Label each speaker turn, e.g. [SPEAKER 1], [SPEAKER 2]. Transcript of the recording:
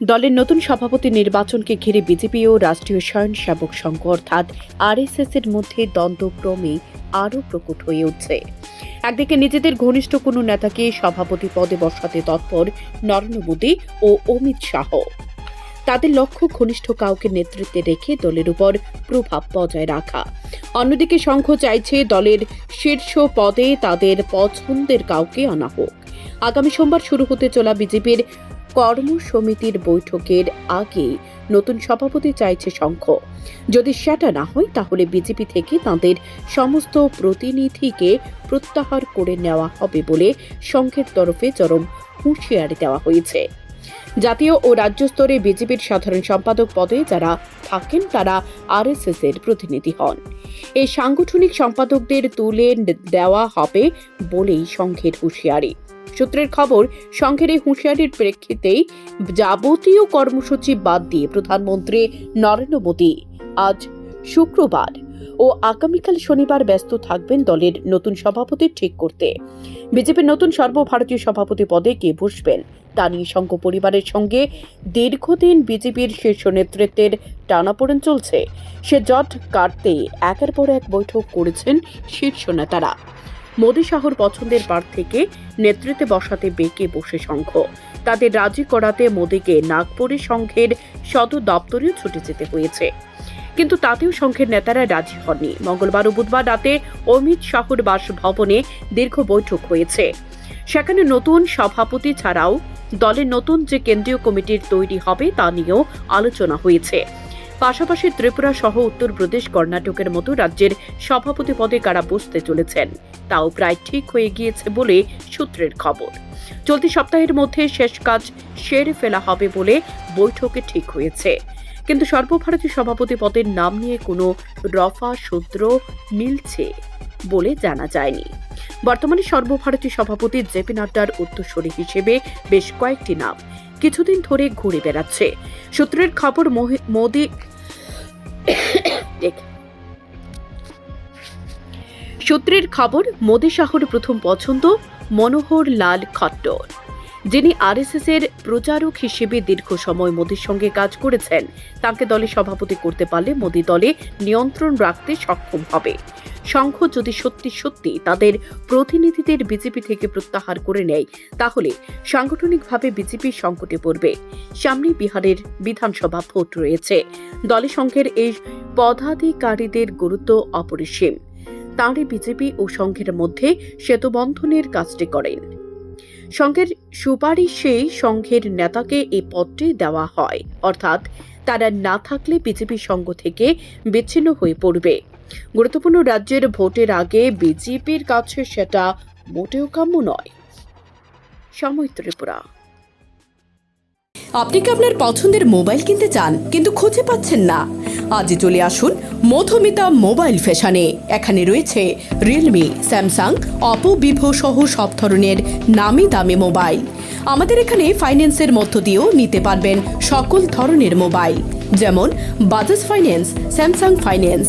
[SPEAKER 1] দলের নতুন সভাপতি নির্বাচনকে ঘিরে বিজেপি ও রাষ্ট্রীয় স্বয়ংসেবক সংঘ অর্থাৎ আরএসএস এর মধ্যে দ্বন্দ্বক্রমে আরও প্রকট হয়ে উঠছে। একদিকে নিজেদের ঘনিষ্ঠ কোনো নেতাকে সভাপতি পদে বসাতে তৎপর নরেন্দ্র মোদী ও অমিত শাহ। তাদের লক্ষ্য ঘনিষ্ঠ কাউকে নেতৃত্বে রেখে দলের উপর প্রভাব বজায় রাখা। অন্যদিকে সংঘ চাইছে দলের শীর্ষ পদে তাদের পছন্দের কাউকে আনা হোক। আগামী সোমবার শুরু হতে চলা বিজেপির কর্মসমিতির বৈঠকের আগে নতুন সভাপতি চাইছে সংঘ। যদি সেটা না হয়, তাহলে বিজেপি থেকে তাদের সমস্ত প্রতিনিধিকে প্রত্যাহার করে নেওয়া হবে বলে সংঘের তরফে চরম হুঁশিয়ারি দেওয়া হয়েছে। জাতীয় ও রাজ্য স্তরে বিজেপির সাধারণ সম্পাদক পদে যারা থাকেন, তারা আরএসএস এর প্রতিনিধি হন। এই সাংগঠনিক সম্পাদকদের তুলে দেওয়া হবে বলেই সংঘের হুঁশিয়ারি। সূত্রের খবর, সংঘের এই হুঁশিয়ারির প্রেক্ষিতেই যাবতীয় কর্মসূচি বাদ দিয়ে প্রধানমন্ত্রী নরেন্দ্র মোদী আজ শুক্রবার ও আগামীকাল শনিবার ব্যস্ত থাকবেন দলের নতুন সভাপতি ঠিক করতে। বিজেপির নতুন সর্বভারতীয় সভাপতি পদে কে বসবেন? তা নিয়ে সংঘ পরিবারের সঙ্গে দীর্ঘদিন বিজেপির শীর্ষ নেতৃত্বের টানাপোড়েন চলছে। সে জট কাটতে একের পর এক বৈঠক করেছেন শীর্ষ নেতারা। মোদী শাহর পছন্দের প্রার্থীকে নেতৃত্বে বসাতে বেঁকে বসে সংঘ। তাদের রাজি করাতে মোদীকে নাগপুরে সংঘের সদর দপ্তরেও ছুটে যেতে হয়েছে। কিন্তু তাতেও সংঘের নেতারা রাজি হননি। মঙ্গলবার ও বুধবার রাতে অমিত শাহর বাসভবনে দীর্ঘ বৈঠক হয়েছে। সেখানে নতুন সভাপতি ছাড়াও দলের নতুন যে কেন্দ্রীয় কমিটির তৈরি হবে তা নিয়েও আলোচনা হয়েছে। পাশাপাশি ত্রিপুরা সহ উত্তরপ্রদেশ কর্ণাটকের মতো রাজ্যের সভাপতি পদে কারা বসতে চলেছেন, তাও প্রায় ঠিক হয়ে গিয়েছে বলে সূত্রের খবর। চলতি সপ্তাহের মধ্যে শেষ কাজ সেরে ফেলা হবে বলে বৈঠকে ঠিক হয়েছে। কিন্তু সর্বভারতীয় সভাপতি পদের নাম নিয়ে কোনো রফা সূত্র মিলছে বলে জানা যায়নি। বর্তমানে সর্বভারতীয় সভাপতি জেপি নাড্ডার উত্তরসূরি হিসেবে বেশ কয়েকটি নাম কিছুদিন ধরে ঘুরে বেড়াচ্ছে। সূত্রের খবর মোদি দেখ। সূত্রের খবর, মোদী শাহর প্রথম পছন্দ মনোহর লাল খট্টর, যিনি আরএসএস এর প্রচারক হিসেবে দীর্ঘ সময় মোদীর সঙ্গে কাজ করেছেন তাকে দলে সভাপতি করতে পারলে মোদী দলে নিয়ন্ত্রণ রাখতে সক্ষম হবে সংঘ যদি সত্যি সত্যি তাদের প্রতিনিধিদের বিজেপি থেকে প্রত্যাহার করে নেয়, তাহলে সাংগঠনিকভাবে বিজেপি সংকটে পড়বে। সামনে বিহারের বিধানসভা ভোট রয়েছে। দলে সংঘের এই পদাধিকারীদের গুরুত্ব অপরিসীম। তাঁরই বিজেপি ও সংঘের মধ্যে সেতুবন্ধনের কাজটি করেন। সংঘের সুপারিশেই সংঘের নেতাকে এই পদটি দেওয়া হয়। অর্থাৎ তারা না থাকলে বিজেপি সংঘ থেকে বিচ্ছিন্ন হয়ে পড়বে। গুরুত্বপূর্ণ রাজ্যের ভোটের আগে বিজেপির কাছে সেটা মোটেও কাম্য নয়। সময় ত্রিপুরা।
[SPEAKER 2] আপনি কি আপনার পছন্দের মোবাইল কিনতে চান, কিন্তু খুঁজে পাচ্ছেন না? আজই চলে আসুন মধুমিতা মোবাইল ফ্যাশনে। এখানে রয়েছে রিয়েলমি স্যামসাং অপো ভিভো সহ সব ধরনের নামি দামি মোবাইল। আমাদের এখানে ফাইন্যান্সের মধ্য দিয়েও নিতে পারবেন সকল ধরনের মোবাইল, যেমন বাজাজ ফাইন্যান্স স্যামসাং ফাইন্যান্স